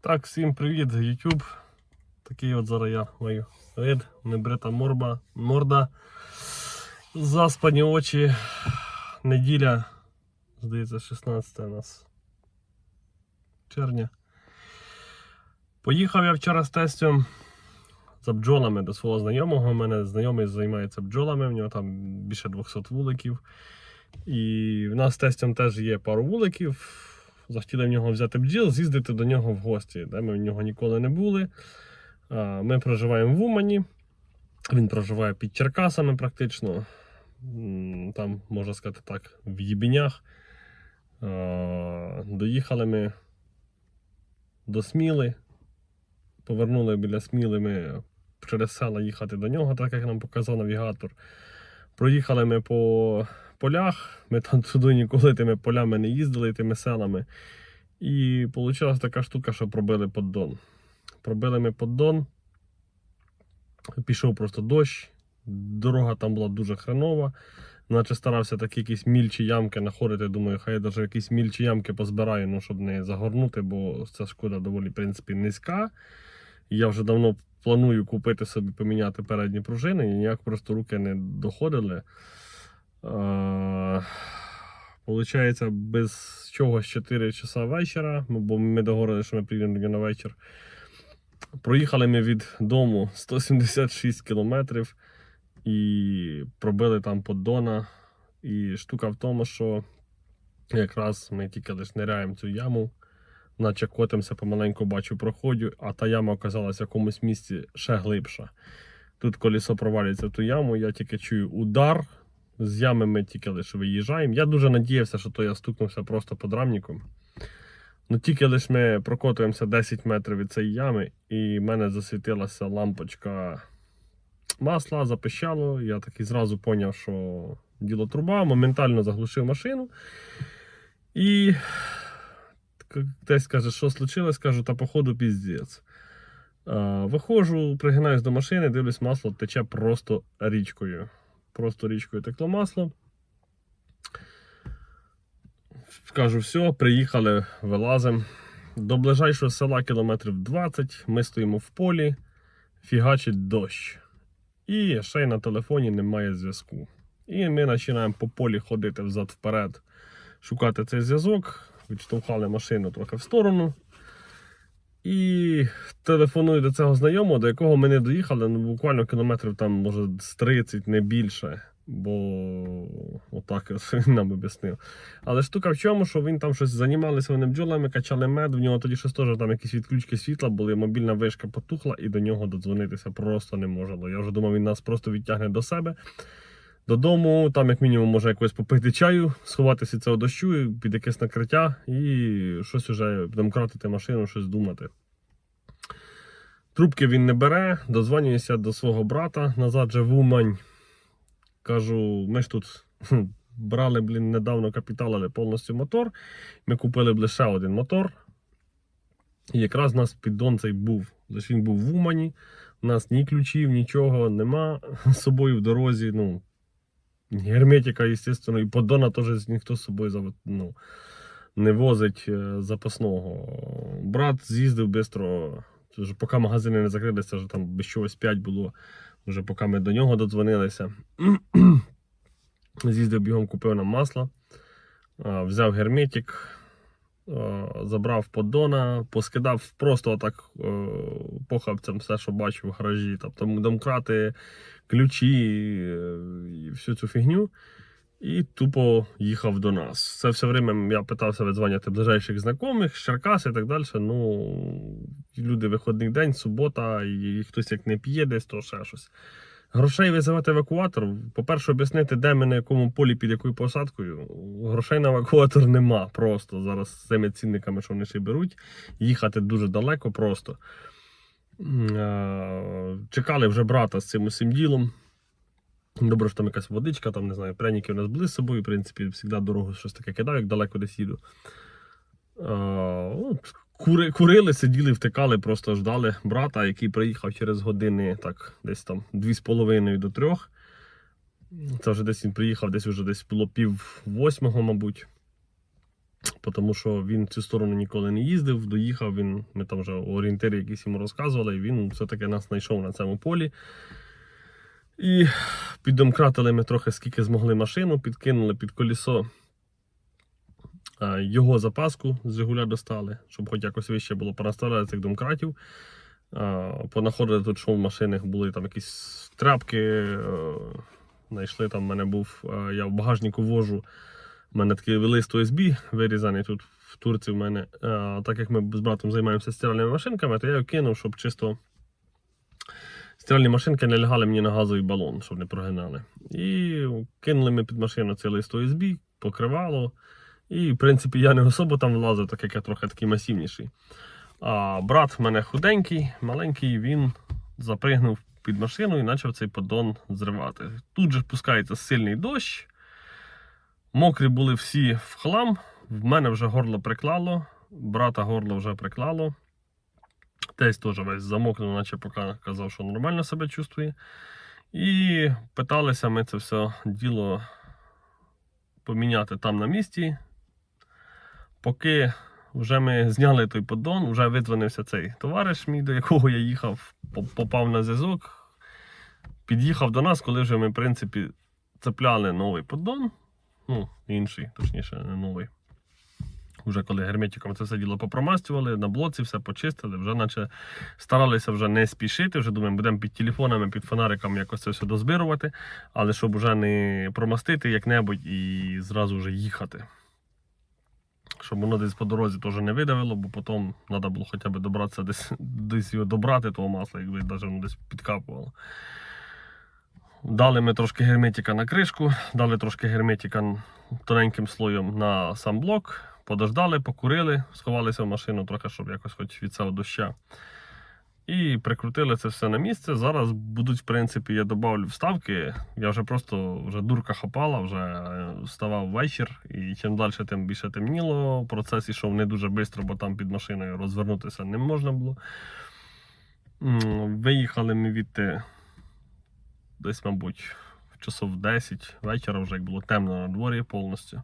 Так, всім привіт, YouTube. Такий от зараз я маю вид, небрита морба, морда, заспані очі. Неділя, здається, 16 у нас червня. Поїхав я вчора з тестем за бджолами до свого знайомого. У мене знайомий займається бджолами, в нього там більше 200 вуликів. І в нас з тестем теж є пару вуликів. Захотіли в нього взяти бджіл, з'їздити до нього в гості, де ми в нього ніколи не були. Ми проживаємо в Умані. Він проживає під Черкасами практично. Там, можна сказати так, в Єбінях. Доїхали ми до Сміли. Повернули біля Сміли ми через села їхати до нього, так як нам показав навігатор. Проїхали ми по полях. Ми там туди ніколи тими полями не їздили, тими селами. І вийшла така штука, що пробили поддон. Пробили ми поддон. Пішов просто дощ. Дорога там була дуже хренова. Наче старався такі якісь мільчі ямки знаходити. Думаю, хай я навіть якісь мільчі ямки позбираю, ну, щоб не загорнути, бо ця шкода доволі в принципі, низька. Я вже давно планую купити собі поміняти передні пружини, і ніяк просто руки не доходили. Получається, без чогось 4 часа вечора, ну, бо ми договорили, що ми приїдемо на вечір. Проїхали ми від дому 176 кілометрів і пробили там поддона. І штука в тому, що якраз ми тільки лише ниряємо цю яму, наче котимося помаленьку бачу проходю, а та яма оказалась в якомусь місці ще глибша. Тут колесо провалюється в ту яму, я тільки чую удар. З ями ми тільки лише виїжджаємо. Я дуже надіявся, що то я стукнувся просто подрамником. Ну тільки лише ми прокотуємося 10 метрів від цієї ями, і в мене засвітилася лампочка масла, запищало. Я такий зразу зрозумів, що діло труба, моментально заглушив машину. І десь каже, що случилось, кажу, та походу піздець. Виходжу, пригинаюсь до машини, дивлюсь, масло тече просто річкою. Просто річкою текло масло. Кажу, все, приїхали, вилазимо. До ближайшого села кілометрів 20. Ми стоїмо в полі, фігачить дощ. І ще й на телефоні немає зв'язку. І ми починаємо по полі ходити взад-вперед, шукати цей зв'язок. Відштовхали машину трохи в сторону. І телефоную до цього знайомого, до якого ми не доїхали, ну буквально кілометрів там, може, з 30, не більше. Бо отак він нам об'яснив. Але штука в чому, що він там щось займалися вони бджолами, качали мед, в нього тоді щось теж там якісь відключки світла були, мобільна вишка потухла і до нього додзвонитися просто не можна. Я вже думав, він нас просто відтягне до себе. Додому, там, як мінімум, може якось попити чаю, сховатися цього дощу, під якесь накриття і щось уже домкратити машину, щось думати. Трубки він не бере, дозвонююся до свого брата назад же в Умань. Кажу, ми ж тут брали, блін, недавно капіталили повністю мотор. Ми купили б лише один мотор. І якраз у нас піддон цей був. Лише він був в Умані. У нас ні ключів, нічого нема з собою в дорозі. Ну, герметика, звісно, і поддона теж ніхто з собою ну, не возить е, запасного. Брат з'їздив швидко, поки магазини не закрилися, вже там без чогось 5 було, вже поки ми до нього додзвонилися. З'їздив бігом, купив нам масло, взяв герметик, забрав поддона, поскидав просто отак е, похабцям все, що бачив в гаражі. Тобто домкрати, ключі е, і всю цю фігню. І тупо їхав до нас. Це все время я питався видзвоняти ближайших знайомих, Черкас і так далі. Ну, люди виходний день, субота, і хтось як не п'є десь, то ще щось. Грошей визивати евакуатор. По-перше, об'яснити, де ми на якому полі під якою посадкою. Грошей на евакуатор нема просто. Зараз з цими цінниками, що вони ще беруть, їхати дуже далеко просто. Е, Чекали вже брата з цим усім ділом. Добре, що там якась водичка, там не знаю, пряники у нас були з собою, в принципі, завжди дорогу щось таке кидав, як далеко десь їду. От, кури, курили, сиділи, втикали, просто ждали брата, який приїхав через години, так, десь там 2,5 до 3. Це вже десь він приїхав, десь вже десь було пів восьмого, мабуть. Тому що він цю сторону ніколи не їздив, доїхав він, ми там вже орієнтири якісь йому розказували, і він все-таки нас знайшов на цьому полі. І піддомкратили ми трохи скільки змогли машину, підкинули під колесо а, його запаску з Жигуля достали, щоб хоч якось вище було понаставляли цих домкратів. Понаходили тут, що в машинах були там якісь тряпки. е, Знайшли там, мене був, е, я в багажнику вожу. У мене такий лист USB вирізаний тут в Турції в мене. Так як ми з братом займаємося стиральними машинками, то я його кинув, щоб чисто стиральні машинки не лягали мені на газовий балон, щоб не прогинали. І кинули ми під машину цей лист USB, покривало. І, в принципі, я не особо там влазив, так як я трохи такий масивніший. А брат в мене худенький, маленький, він запригнув під машину і почав цей поддон зривати. Тут же пускається сильний дощ. Мокрі були всі в хлам. В мене вже горло приклало, брата горло вже приклало. Тесть теж весь замокнув, наче поки казав, що нормально себе чувствує. І питалися ми це все діло поміняти там на місці. Поки вже ми зняли той поддон, вже видзвонився цей товариш мій, до якого я їхав, попав на зв'язок, під'їхав до нас, коли вже ми, в принципі, цепляли новий поддон. Ну, інший, точніше, не новий. Вже коли герметиком це все діло попромастювали, на блоці все почистили, вже наче старалися вже не спішити, вже думаємо, будемо під телефонами, під фонариками якось це все дозбирувати, але щоб вже не промастити як-небудь і зразу вже їхати. Щоб воно десь по дорозі теж не видавило, бо потім треба було хоча б добратися десь, десь його добрати, того масла, якби навіть воно десь підкапувало. Дали ми трошки герметика на кришку, дали трошки герметика тоненьким слоєм на сам блок, подождали, покурили, сховалися в машину трохи, щоб якось хоч від цього доща. І прикрутили це все на місце. Зараз будуть, в принципі, я додавлю вставки. Я вже просто вже дурка хапала, вже е, вставав вечір, і чим далі, тим більше темніло. Процес ішов не дуже швидко, бо там під машиною розвернутися не можна було. Виїхали ми від десь, мабуть, в часов 10 вечора, вже як було темно на дворі повністю.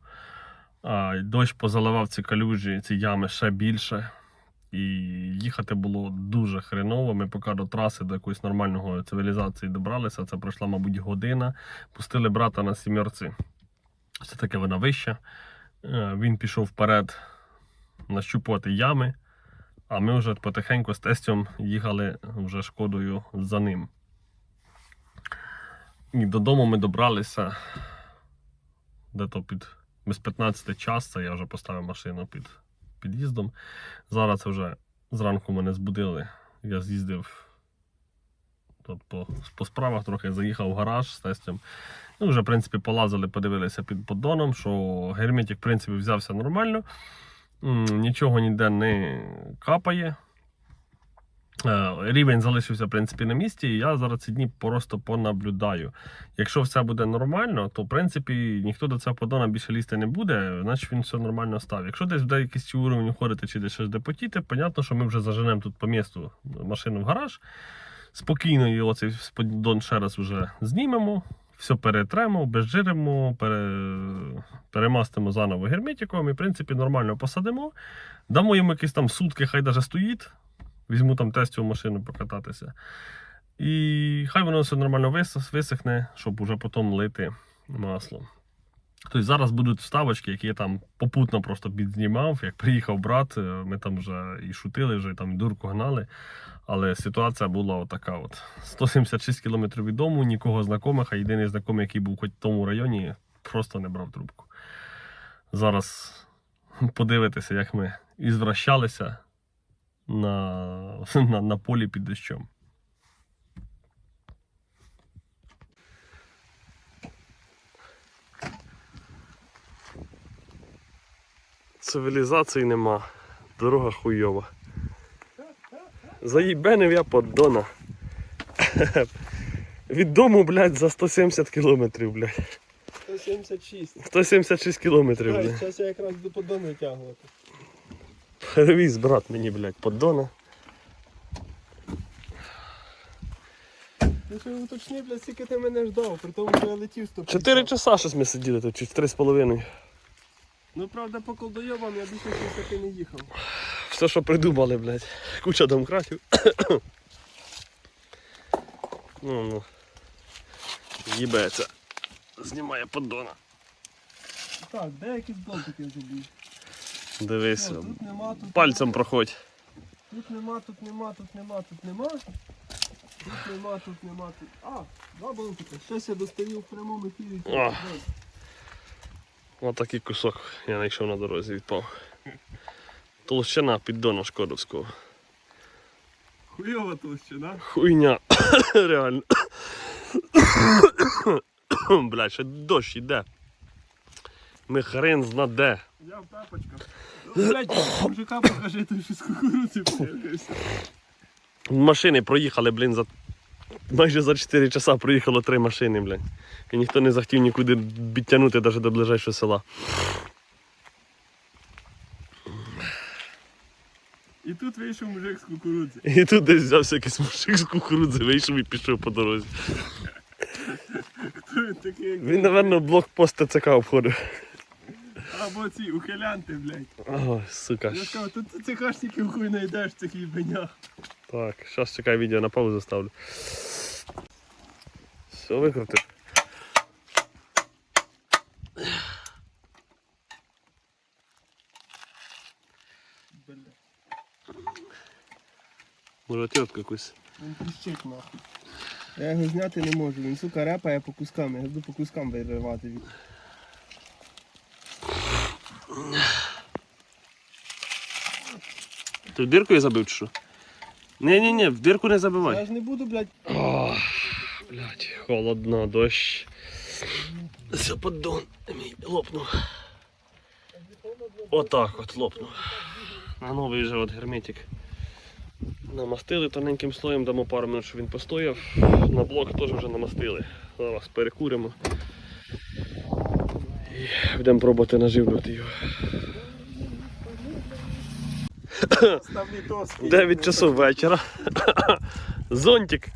Дощ позаливав ці калюжі, ці ями ще більше. І їхати було дуже хреново. Ми поки до траси, до якоїсь нормальної цивілізації добралися. Це пройшла, мабуть, година. Пустили брата на сімерці. Все таки вона вища. Е, Він пішов вперед нащупувати ями, а ми вже потихеньку з тестем їхали вже шкодою за ним. І додому ми добралися де-то під без 15 час. Це я вже поставив машину під під'їздом. Зараз вже зранку мене збудили. Я з'їздив тут по, по справах трохи, заїхав в гараж з тестем. Ну, вже, в принципі, полазили, подивилися під поддоном, що герметик, в принципі, взявся нормально. Нічого ніде не капає. Е, Рівень залишився в принципі на місці, і я зараз ці дні просто понаблюдаю. Якщо все буде нормально, то в принципі ніхто до цього подона більше лізти не буде, значить він все нормально став. Якщо десь буде якийсь уровень уходити чи десь щось де потіти, понятно, що ми вже заженемо тут по місту машину в гараж. Спокійно його цей поддон ще раз вже знімемо, все перетремо, обезжиримо, пере... перемастимо заново герметиком і, в принципі, нормально посадимо. Дамо йому якісь там сутки, хай даже стоїть. Візьму там тестову машину покататися. І хай воно все нормально вис- висохне, щоб уже потім лити масло. Тобто зараз будуть вставочки, які я там попутно просто підзнімав. Як приїхав брат, е, ми там вже і шутили, вже і там дурку гнали. Але ситуація була отака: от. 176 км від дому, нікого знайомих, а єдиний знайомий, який був хоч в тому районі, просто не брав трубку. Зараз подивитися, як ми і звращалися на, на, на полі під дощом. Цивілізації нема. Дорога хуйова. Заїбенив я поддона. Від дому, блядь, за 170 кілометрів, блядь. 176. 176 кілометрів, блядь. Зараз я якраз до подону витягувати. Перевіз брат мені, блядь, поддона. Ну що уточни, блядь, скільки ти мене ждав, при тому, що я летів 150. Чотири часа щось ми сиділи тут, чи три з половиною. Ну правда по колдойобам я більше 60 не їхав. Все, що придумали, блядь. Куча домкратів. ну, ну. Їбеться. Знімає поддона. Так, деякі болтики забув. Дивись. О, тут нема, тут Пальцем проходь. Тут нема, тут нема, тут нема, тут нема. Тут нема, тут нема, тут. А, два болтика. Щось я достаю в прямому ефірі. О. Отакий кусок я знайшов на дорозі відпав. Толщина піддона Шкодовського. Хуйова толщина. Хуйня. Реально. Блядь, ще дощ іде. Ми хрен зна де. Я в тапочках. Ну, Блять, мужика покажи, той що з кукурудзи появився. Машини проїхали, блін, за майже за 4 часа проїхало три машини, блін. І ніхто не захотів нікуди підтягнути навіть до ближайшого села. І тут вийшов мужик з кукурудзи. І тут десь взявся якийсь мужик з кукурудзи, вийшов і пішов по дорозі. Хто він такий, Він, напевно, блокпост ТЦК обходив. Або ці ухилянти, блядь. Ой, сука. Я сказав, тут ти цикашників хуй знайдеш в цих їбенях. Так, зараз чекай відео на паузу ставлю. Все, викрутив. Може отвертку якусь. Він тріщить нахуй. Я його зняти не можу, він сука репає по кускам, я буду по кускам виривати від. Ти в дирку я забив чи що? Ні, ні, ні, в дирку не забивай. Я ж не буду, блядь, Ох, блядь, холодно, дощ. Все, поддон мій лопнув. Отак от лопнув. А новий же от герметик. Намастили тоненьким слоєм, дамо пару минут, щоб він постояв. На блок теж вже намастили. Зараз перекуримо. І будемо пробувати наживлювати його. Ставлі доски. 9 часов вечора. Зонтик.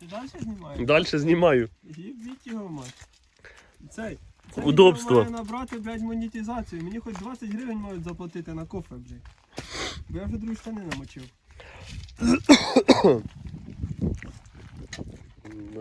Ти далі знімаєш? Далі знімаю. Їбіть його, мать. Цей. Це Удобство. має набрати, блядь, монетизацію. Мені хоч 20 гривень мають заплатити на кофе, блядь. Бо я вже другі штани намочив. Да.